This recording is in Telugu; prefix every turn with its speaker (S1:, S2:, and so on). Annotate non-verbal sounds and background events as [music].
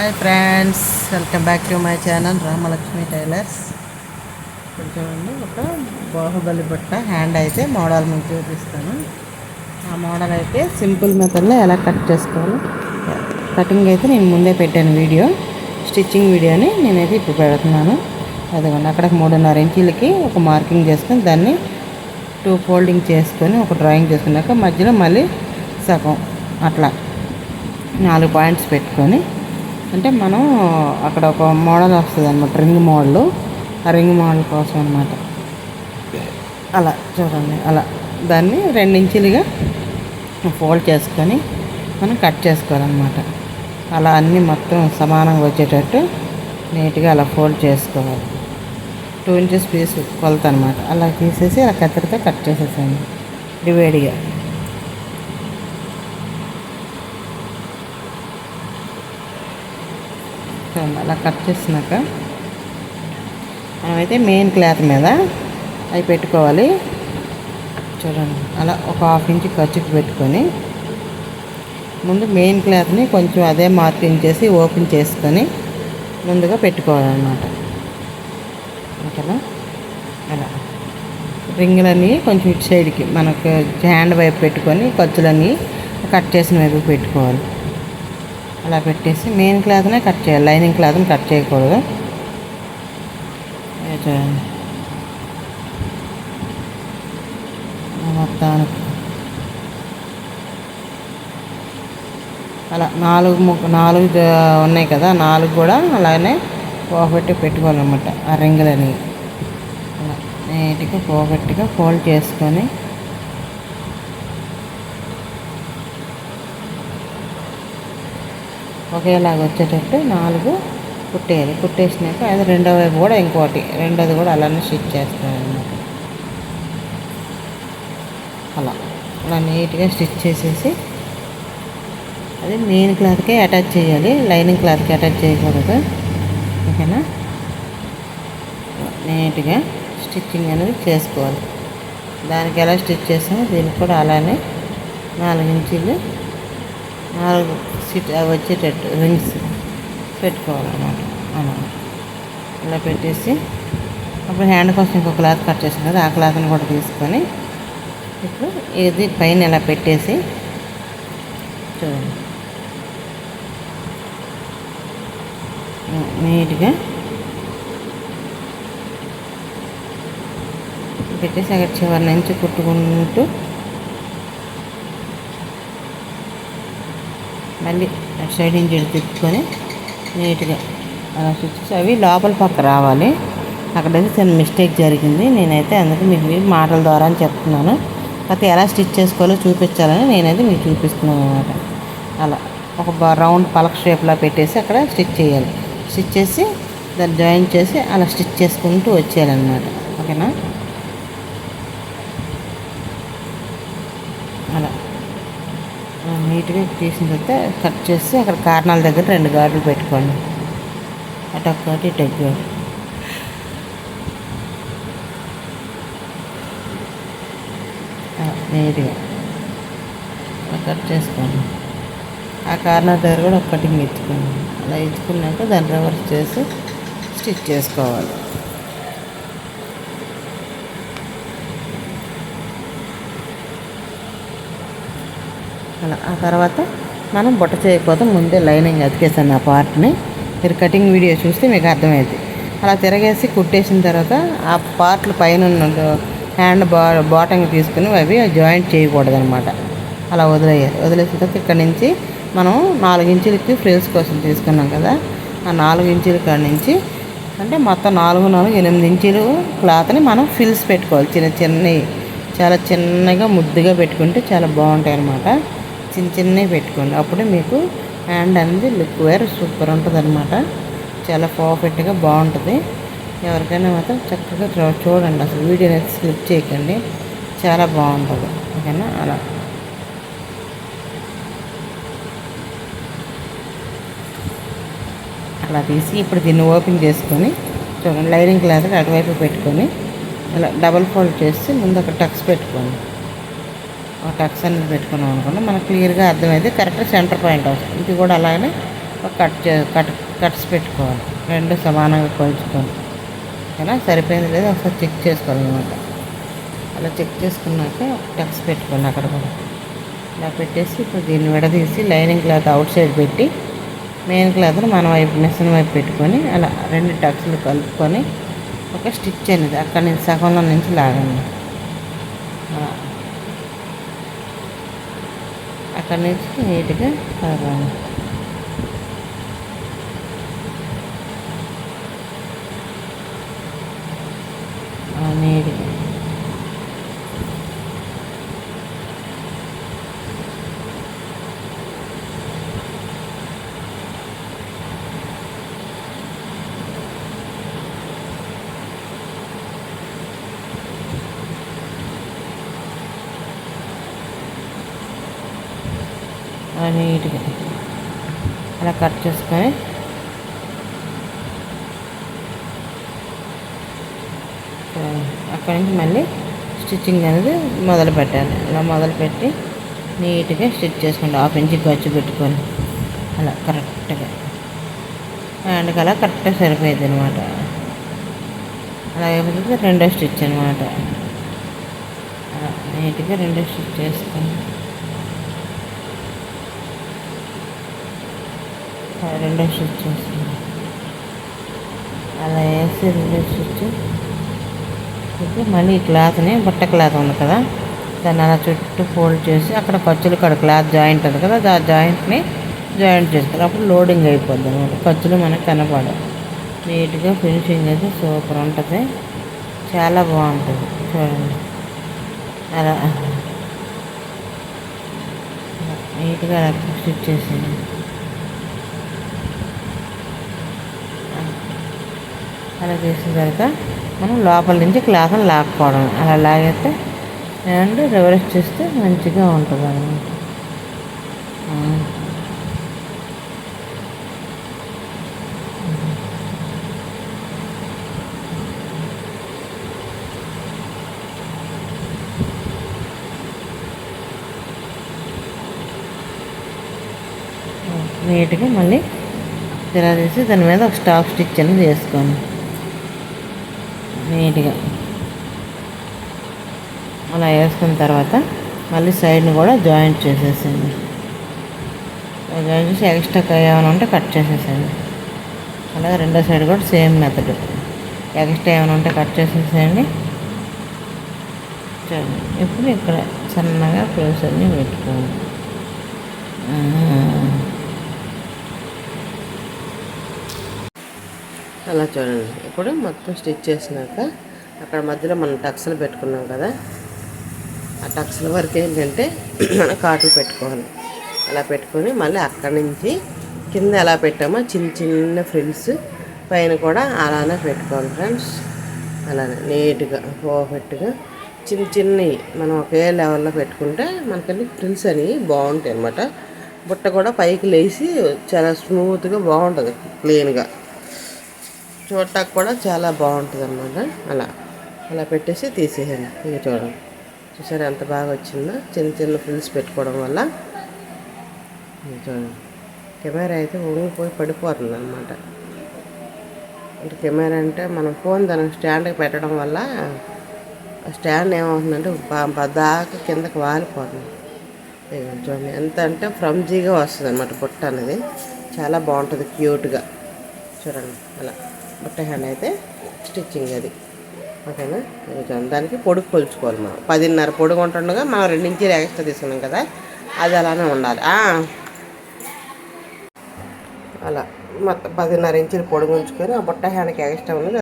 S1: Hi friends welcome back to my channel Ramalakshmi tailors ఇక్కడ చూడండి ఒక బాహుబలి బుట్ట హ్యాండ్ అయితే మోడల్ మీకు చూపిస్తాను. ఆ మోడల్ అయితే సింపుల్ మెథడ్లో ఎలా కట్ చేసుకోవాలో. కటింగ్ అయితే నేను ముందే పెట్టాను వీడియో. స్టిచ్చింగ్ వీడియోని నేనైతే ఇప్పుడు పెడుతున్నాను. అదిగోండి అక్కడ మూడున్నర ఇంచీలకి ఒక మార్కింగ్ చేసుకొని దాన్ని టూ ఫోల్డింగ్ చేసుకొని ఒక డ్రాయింగ్ చేసుకున్నాక మధ్యలో మళ్ళీ సగం అట్లా నాలుగు పాయింట్స్ పెట్టుకొని అంటే మనం అక్కడ ఒక మోడల్ వస్తుంది అనమాట రింగ్ మోడల్. ఆ రింగ్ మోడల్ కోసం అనమాట అలా చూడండి అలా. దాన్ని రెండించులుగా ఫోల్డ్ చేసుకొని మనం కట్ చేసుకోవాలన్నమాట. అలా అన్నీ మొత్తం సమానంగా వచ్చేటట్టు నీట్గా అలా ఫోల్డ్ చేసుకోవాలి. టూ ఇంచెస్ పీస్ కొలత అనమాట అలా తీసేసి అలా కత్తిరితో కట్ చేసేసాను డివైడ్గా. చూడండి అలా కట్ చేసినాక మనమైతే మెయిన్ క్లాత్ మీద అవి పెట్టుకోవాలి. చూడండి అలా ఒక హాఫ్ ఇంచ్ ఖర్చుకి పెట్టుకొని ముందు మెయిన్ క్లాత్ని కొంచెం అదే మార్కింగ్ చేసి ఓపెన్ చేసుకొని ముందుగా పెట్టుకోవాలన్నమాట. ఓకేనా? అలా. రింగులన్నీ కొంచెం ఇటు సైడ్కి మనకు హ్యాండ్ వైపు పెట్టుకొని ఖర్చులన్నీ కట్ చేసిన వైపు పెట్టుకోవాలి. అలా పెట్టేసి మెయిన్ క్లాత్నే కట్ చేయాలి. లైనింగ్ క్లాత్ని కట్ చేయకూడదు. చూడండి. మొత్తానికి అలా నాలుగు ముక్క నాలుగు ఉన్నాయి కదా నాలుగు కూడా అలానే పోగొట్టి పెట్టుకోవాలన్నమాట. ఆ రింగులని అలా నీట్గా పోగొట్టిగా ఫోల్డ్ చేసుకొని ఒకేలాగా వచ్చేటట్టు నాలుగు కుట్టేయాలి. కుట్టేసినాక అది రెండో వైపు కూడా ఇంకోటి. రెండోది కూడా అలానే స్టిచ్ చేస్తాను అలా. అలా నీట్గా స్టిచ్ చేసేసి అది మెయిన్ క్లాత్కే అటాచ్ చేయాలి. లైనింగ్ క్లాత్కి అటాచ్ చేయకూడదు. ఓకేనా? నీట్గా స్టిచ్చింగ్ అనేది చేసుకోవాలి. దానికి ఎలా స్టిచ్ చేస్తామో దీనికి కూడా అలానే నాలుగు ఇంచులు నాలుగు సిట్ అవి వచ్చేటట్టు రింగ్స్ పెట్టుకోవాలన్నమాట. అన్నమాట ఇలా పెట్టేసి అప్పుడు హ్యాండ్ కోసం ఇంకో క్లాత్ కట్ చేసాం కదా ఆ క్లాత్ని కూడా తీసుకొని ఇప్పుడు ఇది పైన ఇలా పెట్టేసి చూడండి. నీట్గా పెట్టేసి అక్కడ చివరి నుంచి కుట్టుకుంటూ మళ్ళీ అటు సైడ్ నుంచి తిప్పుకొని నీట్గా అలా స్టిచ్ అవి లోపల పక్క రావాలి. అక్కడైతే చిన్న మిస్టేక్ జరిగింది. నేనైతే అందుకు మీకు మీ మాటల ద్వారా అని చెప్తున్నాను. కాకపోతే ఎలా స్టిచ్ చేసుకోవాలో చూపించాలని నేనైతే మీకు చూపిస్తున్నాను అనమాట అలా ఒక రౌండ్ పలక షేప్లా పెట్టేసి అక్కడ స్టిచ్ చేయాలి. స్టిచ్ చేసి దాన్ని జాయిన్ చేసి అలా స్టిచ్ చేసుకుంటూ వచ్చేయాలన్నమాట. ఓకేనా అలా ఆ, నీట్గా తీసిన తర్వాత కట్ చేసి అక్కడ కారణాల దగ్గర రెండు గాడులు పెట్టుకోండి. అటు ఒక్కటి ఇటు ఒకటి నీట్గా. కట్ చేసుకోండి. ఆ కార్నర్ దగ్గర కూడా ఒక కటింగ్ ఇచ్చుకోండి అలా ఇచ్చుకున్నాక దాన్ని రివర్స్ చేసి స్టిచ్ చేసుకోవాలి. అలా. ఆ తర్వాత మనం బుట్ట చేయకపోతే ముందే లైనింగ్ అతికేసాను ఆ పార్ట్ని. మీరు కటింగ్ వీడియో చూస్తే మీకు అర్థమైంది అలా తిరగేసి కుట్టేసిన తర్వాత ఆ పార్ట్లు పైన ఉన్న హ్యాండ్ బా బాటంగ్ తీసుకుని అవి జాయింట్ చేయకూడదు అనమాట అలా వదిలేయాలి. వదిలేసిన తర్వాత ఇక్కడ నుంచి మనం నాలుగు ఇంచులకి ఫ్రిల్స్ కోసం తీసుకున్నాం కదా ఆ నాలుగు ఇంచుల కాడ నుంచి అంటే మొత్తం నాలుగు నాలుగు ఎనిమిది ఇంచులు క్లాత్ని మనం ఫిల్స్ పెట్టుకోవాలి. చిన్న చిన్నవి చాలా చిన్నగా ముద్దుగా పెట్టుకుంటే చాలా బాగుంటాయి అన్నమాట చిన్న చిన్నవి పెట్టుకోండి. అప్పుడే మీకు హ్యాండ్ అనేది లుక్ వేర్ సూపర్ ఉంటుంది అనమాట చాలా పర్ఫెక్ట్గా బాగుంటుంది. ఎవరికైనా మాత్రం చక్కగా చూడండి. అసలు వీడియో అయితే స్లిప్ చేయకండి. చాలా బాగుంటుంది. ఓకేనా? అలా. అలా తీసి ఇప్పుడు దీన్ని ఓపెన్ చేసుకొని చూడండి. లైనింగ్ క్లాత్ అటువైపు పెట్టుకొని ఇలా డబల్ ఫోల్డ్ చేసి ముందు ఒక టక్స్ పెట్టుకోండి. టక్స్ అనేది పెట్టుకున్నాం అనుకోండి మనకు క్లియర్గా అర్థమైతే కరెక్ట్ సెంటర్ పాయింట్ వస్తుంది ఇది కూడా అలాగనే ఒక కట్ చే కట్ కట్స్ పెట్టుకోవాలి. రెండు సమానంగా కొలుచుకొని. ఓకేనా? సరిపోయింది లేదా? ఒకసారి చెక్ చేసుకోవాలన్నమాట అలా చెక్ చేసుకున్నాక టక్స్ పెట్టుకోండి అక్కడ కూడా. ఇలా పెట్టేసి ఇప్పుడు దీన్ని విడదీసి లైనింగ్ క్లాత్ అవుట్ సైడ్ పెట్టి మెయిన్ క్లాత్ని మన వైపు మిషన్ వైపు పెట్టుకొని అలా రెండు టక్స్లు కలుపుకొని ఒక స్టిచ్ అనేది అక్కడ నుంచి సగంలో నుంచి లాగండి అలా అక్కడి నుంచి నీట్గా కలపండి అలా నీట్గా అలా నీట్గా. అలా కట్ చేసుకొని. అక్కడి నుంచి మళ్ళీ స్టిచ్చింగ్ అనేది మొదలు పెట్టాలి. అలా మొదలుపెట్టి నీట్గా స్టిచ్ చేసుకోండి. హాఫ్ ఇంచ్ ఖర్చు పెట్టుకొని. అలా కరెక్ట్గా. అండ్ అలా కరెక్ట్గా సరిపోయింది అనమాట అలాగే రెండో స్టిచ్ అనమాట అలా నీట్గా రెండో స్టిచ్ చేసుకొని. రెండో స్టిచ్ చేస్తుంది అలా వేసి రెండో స్టిచ్ మళ్ళీ ఈ క్లాత్ని బట్ట క్లాత్ ఉంది కదా దాన్ని అలా చుట్టూ ఫోల్డ్ చేసి అక్కడ ఖర్చులు కాడ క్లాత్ జాయింట్ ఉంది కదా ఆ జాయింట్ని జాయింట్ చేస్తారు. అప్పుడు లోడింగ్ అయిపోద్ది అనమాట ఖర్చులు మనకు కనపడవు. నీట్గా ఫినిషింగ్ అయితే సూపర్ ఉంటుంది. చాలా బాగుంటుంది. చూడండి. అలా. నీట్గా అలా స్టిచ్ చేసేయండి. అలా చేసిన తర్వాత మనం లోపల నుంచి క్లాత్ని లాక్కోవడం. అలా లాగితే అండ్ రివర్స్ చేస్తే మంచిగా ఉంటుంది అన్నమాట నీట్గా మళ్ళీ ఇలా చేసి దాని మీద ఒక స్టాఫ్ స్టిచ్ అనేది చేసుకోండి నీట్గా అలా వేసుకున్న తర్వాత మళ్ళీ సైడ్ని కూడా జాయింట్ చేసేసేయండి. జాయింట్ చేసి ఎక్స్ట్రా ఏమైనా ఉంటే కట్ చేసేసేయండి. అలాగే రెండో సైడ్ కూడా సేమ్ మెథడ్. ఎక్స్ట్రా ఏమైనా ఉంటే కట్ చేసేసేయండి. ఇప్పుడు ఇక్కడ సన్నగా ప్లేస్ అన్నీ పెట్టుకోండి. అలా చూడండి. ఇప్పుడు మొత్తం స్టిచ్ చేసినాక అక్కడ మధ్యలో మనం టక్స్లు పెట్టుకున్నాం కదా ఆ టక్స్ల వరకు ఏంటంటే [clears throat] మనం కాటులు పెట్టుకోవాలి. అలా పెట్టుకొని మళ్ళీ అక్కడి నుంచి కింద ఎలా పెట్టామో చిన్న చిన్న ఫ్రిల్స్ పైన కూడా అలానే పెట్టుకోవాలి ఫ్రెండ్స్. అలానే నీట్గా పర్ఫెక్ట్గా చిన్న చిన్నవి మనం ఒకే లెవెల్లో పెట్టుకుంటే మనకన్నీ ఫ్రిల్స్ అనేవి బాగుంటాయి అన్నమాట. బుట్ట కూడా పైకి లేచి చాలా స్మూత్గా బాగుంటుంది క్లీన్గా. చూడటానికి కూడా చాలా బాగుంటుంది అనమాట అలా అలా పెట్టేసి తీసేసాను ఇక చూడండి. చూసారు ఎంత బాగా వచ్చిందో? చిన్న చిన్న ఫ్రిల్స్ పెట్టుకోవడం వల్ల. చూడండి. కెమెరా అయితే ఉంగిపోయి పడిపోతుంది అనమాట అంటే కెమెరా అంటే మనం ఫోన్ దానికి స్టాండ్కి పెట్టడం వల్ల స్టాండ్ ఏమవుతుందంటే దాకా కిందకి వాలిపోతుంది. చూడండి. ఎంత అంటే ఫ్రమ్జీగా వస్తుంది అనమాట బుట్ట అనేది. చాలా బాగుంటుంది క్యూట్గా. చూడండి అలా. బుట్ట హ్యాండ్ అయితే స్టిచ్చింగ్ అది. ఓకేనా? దానికి పొడుగు కొలుచుకోవాలి మనం. పదిన్నర పొడుగు ఉంటుండగా మనం రెండించి ఎక్స్ట్రా తీసుకున్నాం కదా అది అలానే ఉండాలి. అలా. మొత్తం పదిన్నర ఇంచులు పొడుగు ఉంచుకొని ఆ బుట్ట హ్యాండ్కి ఎక్స్ట్రా ఉన్నది